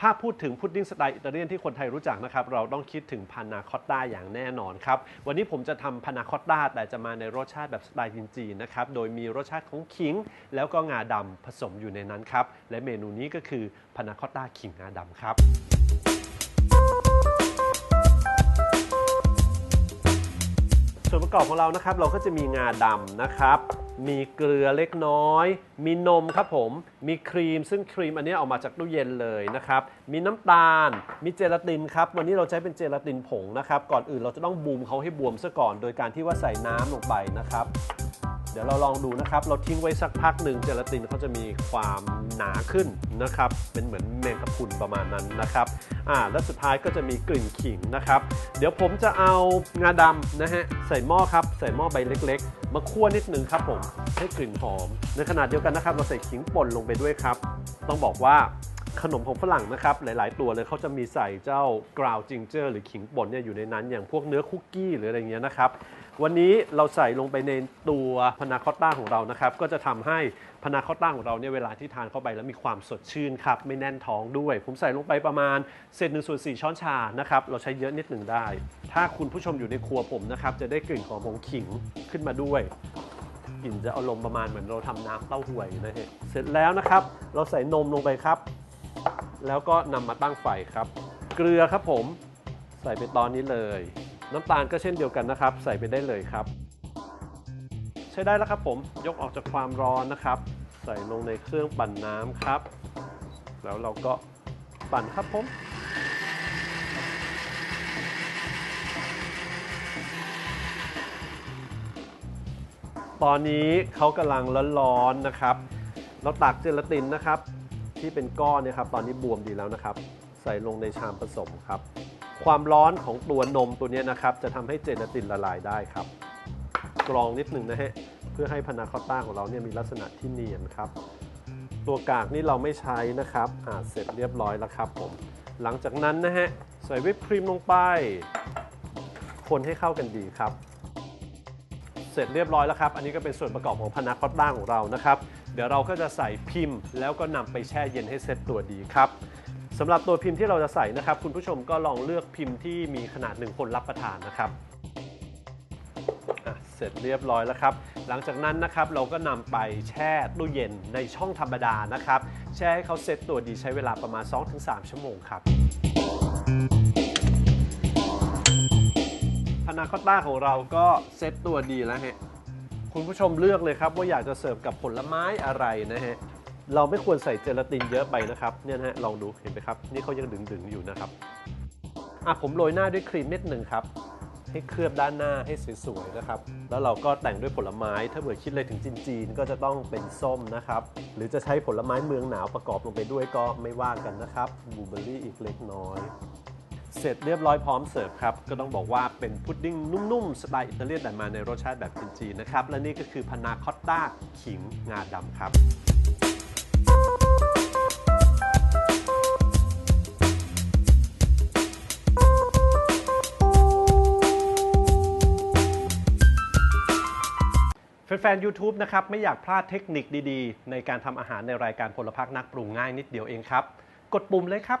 ถ้าพูดถึงพุดดิ้งสไตล์อิตาเลียนที่คนไทยรู้จักนะครับ เราต้องคิดถึงพานาคอตต้าอย่างแน่นอนครับ วันนี้ผมจะทำพานาคอตต้าแต่จะมาในรสชาติแบบสไตล์จีนๆนะครับ โดยมีรสชาติของขิง แล้วก็งาดำผสมอยู่ในนั้นครับ และเมนูนี้ก็คือพานาคอตต้าขิงงาดำครับส่วนประกอบของเรานะครับ เราก็จะมีงาดำนะครับ มีเกลือเล็กน้อย มีนมครับผม มีครีม ซึ่งครีมอันนี้ออกมาจากตู้เย็นเลยนะครับ มีน้ำตาล มีเจลาตินครับ วันนี้เราใช้เป็นเจลาตินผงนะครับ ก่อนอื่นเราจะต้องบูมเขาให้บวมซะก่อน โดยการที่ว่าใส่น้ำลงไปนะครับ ดี๋ยวเราลองดูนะครับ เราทิ้งไว้สักพักหนึ่งเจลาตินเขาจะมีความหนาขึ้นนะครับ เป็นเหมือนแมงกะพรุนประมาณนั้นนะครับอ่าและสุดท้ายก็จะมีกลิ่นขิงนะครับ เดี๋ยวผมจะเอางาดำนะฮะใส่หม้อครับ ใส่หม้อใบเล็ก ๆ มาคั่วนิดนึงครับผมให้กลิ่นหอม ในขณะเดียวกันนะครับ เราใส่ขิงป่นลงไปด้วยครับ ต้องบอกว่า ขนมของฝรั่งนะครับ หลาย ๆ ตัวเลยเขาจะมีใส่เจ้ากราวจิงเจอร์หรือขิงป่นเนี่ยอยู่ในนั้น อย่างพวกเนื้อคุกกี้หรืออะไรเงี้ยนะครับ วันนี้เราใส่ลงไปในตัวพานาคอตต้าของเรานะครับ ก็จะทำให้พานาคอตต้าของเราเนี่ยเวลาที่ทานเข้าไปแล้วมีความสดชื่นครับ ไม่แน่นท้องด้วย ผมใส่ลงไปประมาณเศษหนึ่งส่วนสี่ช้อนชานะครับเราใช้เยอะนิดหนึ่งได้ ถ้าคุณผู้ชมอยู่ในครัวผมนะครับจะได้กลิ่นของผงขิงขึ้นมาด้วยกลิ่นจะอารมณ์ประมาณเหมือนเราทำน้ำเต้าหวยนะฮะเสร็จแล้วนะครับ เราใส่นมลงไปครับ แล้วก็นำมาตั้งไฟครับ เกลือครับผมใส่ไปตอนนี้เลย น้ำตาลก็เช่นเดียวกันนะครับ ใส่ไปได้เลยครับ ใช้ได้แล้วครับผมยกออกจากความร้อนนะครับ ใส่ลงในเครื่องปั่นน้ำครับ แล้วเราก็ปั่นครับผมตอนนี้เขากำลังร้อนๆนะครับ เราตักเจลาตินนะครับ ที่เป็นก้อนเนี่ยครับ ตอนนี้บวมดีแล้วนะครับ ใส่ลงในชามผสมครับ ความร้อนของตัวนมตัวนี้นะครับ จะทำให้เจลาตินละลายได้ครับ กรองนิดหนึ่งนะฮะเพื่อให้พานาคอตต้าของเราเนี่ยมีลักษณะที่เนียนครับ ตัวกากนี่เราไม่ใช้นะครับอ่าเสร็จเรียบร้อยแล้วครับผมหลังจากนั้นนะฮะใส่วิปครีมลงไป คนให้เข้ากันดีครับ เสร็จเรียบร้อยแล้วครับ อันนี้ก็เป็นส่วนประกอบของพานาคอตต้าของเรานะครับ เดี๋ยวเราก็จะใส่พิมพ์ แล้วก็นำไปแช่เย็นให้เซ็ตตัวดีครับสำหรับตัวพิมพ์ที่เราจะใส่นะครับ คุณผู้ชมก็ลองเลือกพิมพ์ที่มีขนาดหนึ่งคนรับประทานนะครับเสร็จเรียบร้อยแล้วครับ หลังจากนั้นนะครับเราก็นำไปแช่ตู้เย็นในช่องธรรมดานะครับ แช่ให้เขาเซ็ตตัวดีใช้เวลาประมาณ 2-3 ชั่วโมงครับพานาคอตต้าของเราก็เซ็ตตัวดีแล้วฮะ คุณผู้ชมเลือกเลยครับ ว่าอยากจะเสิร์ฟกับผลไม้อะไรนะฮะเราไม่ควรใส่เจลาตินเยอะไปนะครับเนี่ยนะฮะลองดูเห็นไหมครับ นี่เขายังดึงๆอยู่นะครับอะผมโรยหน้าด้วยครีมนิดหนึ่งครับให้เคลือบด้านหน้าให้สวยๆนะครับ แล้วเราก็แต่งด้วยผลไม้ ถ้าเผื่อคิดเลยถึงจีนๆก็จะต้องเป็นส้มนะครับ หรือจะใช้ผลไม้เมืองหนาวประกอบลงไปด้วยก็ไม่ว่ากันนะครับบลูเบอร์รี่อีกเล็กน้อย เสร็จเรียบร้อยพร้อมเสิร์ฟครับ ก็ต้องบอกว่าเป็นพุดดิ้งนุ่มๆ สไตล์อิตาเลียนแต่มาในรสชาติแบบจีนๆนะครับ และนี่ก็คือพานาคอตต้าขิงงาดำครับแฟนๆ YouTube นะครับ ไม่อยากพลาดเทคนิคดีๆ ในการทำอาหารในรายการพลพักนักปรุงง่ายนิดเดียวเองครับ กดปุ่มเลยครับ